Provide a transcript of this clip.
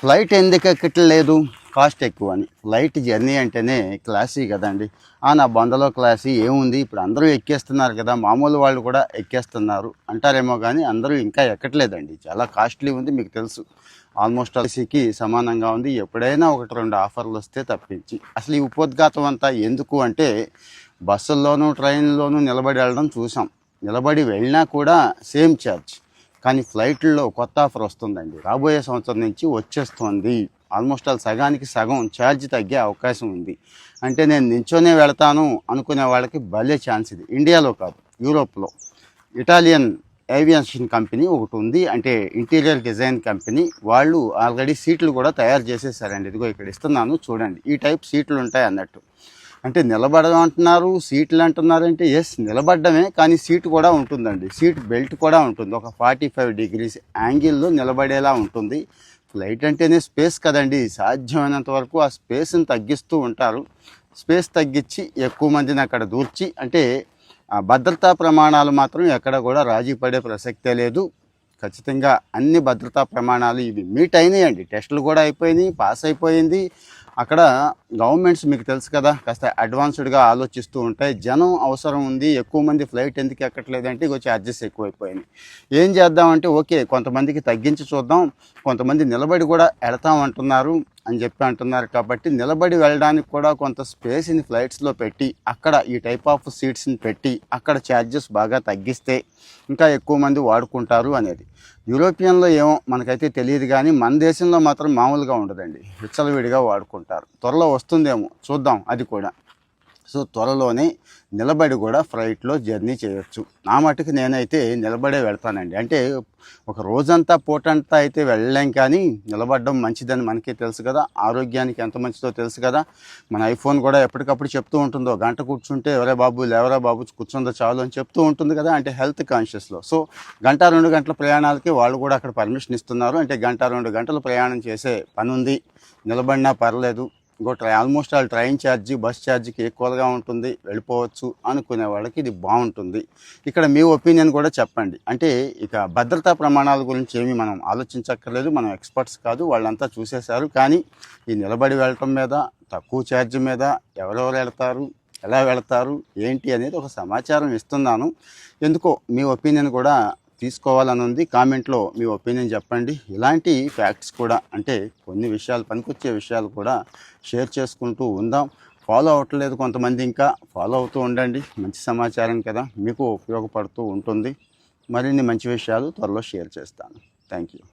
Flight ఎందుకు ఎక్కట్లేదు? Cost ఎక్కువ అని ఫ్లైట్ జర్నీ అంటేనే క్లాసీ కదండి. ఆ నా బందలో క్లాసీ ఏముంది? ఇప్పుడు అందరూ ఎక్కేస్తున్నారు కదా మామూలు వాళ్ళు కూడా ఎక్కేస్తున్నారు అంటారేమో కానీ అందరూ ఇంకా ఎక్కట్లేదండి. చాలా కాస్ట్లీ ఉంది మీకు తెలుసు. ఆల్మోస్ట్ ఆల్సీకి సమానంగా ఉంది. ఎప్పుడైనా ఒకటి రెండు ఆఫర్లు వస్తే తప్పించి. అసలు ఈ ఉపోద్ఘాతం అంతా ఎందుకు అంటే బస్సుల్లోనూ ట్రైన్లోనూ నిలబడి వెళ్ళడం చూసాం. నిలబడి వెళ్ళినా కూడా సేమ్ ఛార్జ్. కానీ ఫ్లైట్లో కొత్త ఆఫర్ వస్తుందండి. రాబోయే సంవత్సరం నుంచి వచ్చేస్తోంది. ఆల్మోస్ట్ ఆల్ సగానికి సగం ఛార్జ్ తగ్గే అవకాశం ఉంది. అంటే నేను నించోనే వెళతాను అనుకునే వాళ్ళకి భలే ఛాన్స్ ఇది. ఇండియాలో కాదు యూరోప్లో. ఇటాలియన్ ఏవియేషన్ కంపెనీ ఒకటి ఉంది. అంటే ఇంటీరియర్ డిజైన్ కంపెనీ. వాళ్ళు ఆల్రెడీ సీట్లు కూడా తయారు చేసేసారండి. ఇదిగో ఇక్కడ ఇస్తున్నాను చూడండి. ఈ టైప్ సీట్లు ఉంటాయి అన్నట్టు. అంటే నిలబడడం అంటున్నారు సీట్లు అంటున్నారు అంటే ఎస్ నిలబడ్డమే కానీ సీట్ కూడా ఉంటుందండి. సీట్ బెల్ట్ కూడా ఉంటుంది. ఒక ఫార్టీ ఫైవ్ డిగ్రీస్ యాంగిల్లో నిలబడేలా ఉంటుంది. ఫ్లైట్ అంటేనే స్పేస్ కదండి. సాధ్యమైనంత వరకు ఆ స్పేస్ని తగ్గిస్తూ ఉంటారు. స్పేస్ తగ్గించి ఎక్కువ మందిని అక్కడ దూర్చి అంటే ఆ భద్రతా ప్రమాణాలు మాత్రం ఎక్కడ కూడా రాజీ పడే ప్రసక్తే లేదు. ఖచ్చితంగా అన్ని భద్రతా ప్రమాణాలు ఇవి మీట్ అయినాయండి. టెస్టులు కూడా అయిపోయినాయి పాస్ అయిపోయింది. అక్కడ గవర్నమెంట్స్ మీకు తెలుసు కదా కాస్త అడ్వాన్స్డ్గా ఆలోచిస్తూ ఉంటాయి. జనం అవసరం ఉంది ఎక్కువ మంది ఫ్లైట్ ఎందుకు ఎక్కట్లేదంటే ఇక ఛార్జెస్ ఎక్కువైపోయినాయి. ఏం చేద్దామంటే ఓకే కొంతమందికి తగ్గించి చూద్దాం కొంతమంది నిలబడి కూడా వెళతాం అంటున్నారు అని చెప్పి అంటున్నారు. కాబట్టి నిలబడి వెళ్ళడానికి కూడా కొంత స్పేస్ని ఫ్లైట్స్లో పెట్టి అక్కడ ఈ టైప్ ఆఫ్ సీట్స్ని పెట్టి అక్కడ ఛార్జెస్ బాగా తగ్గిస్తే ఇంకా ఎక్కువ మంది వాడుకుంటారు అనేది. యూరోపియన్లో ఏమో మనకైతే తెలియదు కానీ మన దేశంలో మాత్రం మామూలుగా ఉండదండి. విచ్చలవిడిగా వాడుకుంటారు. త్వరలో వస్తుందేమో. చూద్దాం. అది కూడా. సో త్వరలోనే నిలబడి కూడా ఫ్లైట్లో జర్నీ చేయొచ్చు. నా మటుకు నేనైతే నిలబడే వెళ్తానండి. అంటే ఒక రోజంతా పూటంతా అయితే వెళ్ళలేం కానీ నిలబడడం మంచిదని మనకి తెలుసు కదా. ఆరోగ్యానికి ఎంత మంచిదో తెలుసు కదా. మన ఐఫోన్ కూడా ఎప్పటికప్పుడు చెప్తూ ఉంటుందో గంట కూర్చుంటే ఎవరే బాబు లేవరా బాబు కూర్చుందో చాలు అని చెప్తూ ఉంటుంది కదా. అంటే హెల్త్ కాన్షియస్లో. సో గంట రెండు గంటల ప్రయాణాలకి వాళ్ళు కూడా అక్కడ పర్మిషన్ ఇస్తున్నారు. అంటే గంట రెండు గంటలు ప్రయాణం చేసే పని ఉంది నిలబడినా పర్లేదు. ఇంకో ట్రై ఆల్మోస్ట్ ఆల్ ట్రైన్ ఛార్జీ బస్ ఛార్జీకి ఎక్కువగా ఉంటుంది వెళ్ళిపోవచ్చు అనుకునే వాళ్ళకి ఇది బాగుంటుంది. ఇక్కడ మీ ఒపీనియన్ కూడా చెప్పండి. అంటే ఇక భద్రతా ప్రమాణాల గురించి ఏమీ మనం ఆలోచించక్కర్లేదు మనం ఎక్స్పర్ట్స్ కాదు వాళ్ళంతా చూసేశారు. కానీ ఈ నిలబడి వెళ్ళటం మీద తక్కువ ఛార్జ్ మీద ఎవరెవరు వెళ్తారు ఎలా వెళ్తారు ఏంటి అనేది ఒక సమాచారం ఇస్తున్నాను. ఎందుకో మీ ఒపీనియన్ కూడా తీసుకోవాలని ఉంది కామెంట్లో మీ ఒపీనియన్ చెప్పండి. ఇలాంటి ఫ్యాక్ట్స్ కూడా అంటే కొన్ని విషయాలు పనికొచ్చే విషయాలు కూడా షేర్ చేసుకుంటూ ఉందాం. ఫాలో అవ్వట్లేదు కొంతమంది ఇంకా. ఫాలో అవుతూ ఉండండి. మంచి సమాచారం కదా. మీకు ఉపయోగపడుతూ ఉంటుంది. మరిన్ని మంచి విషయాలు త్వరలో షేర్ చేస్తాను. Thank you.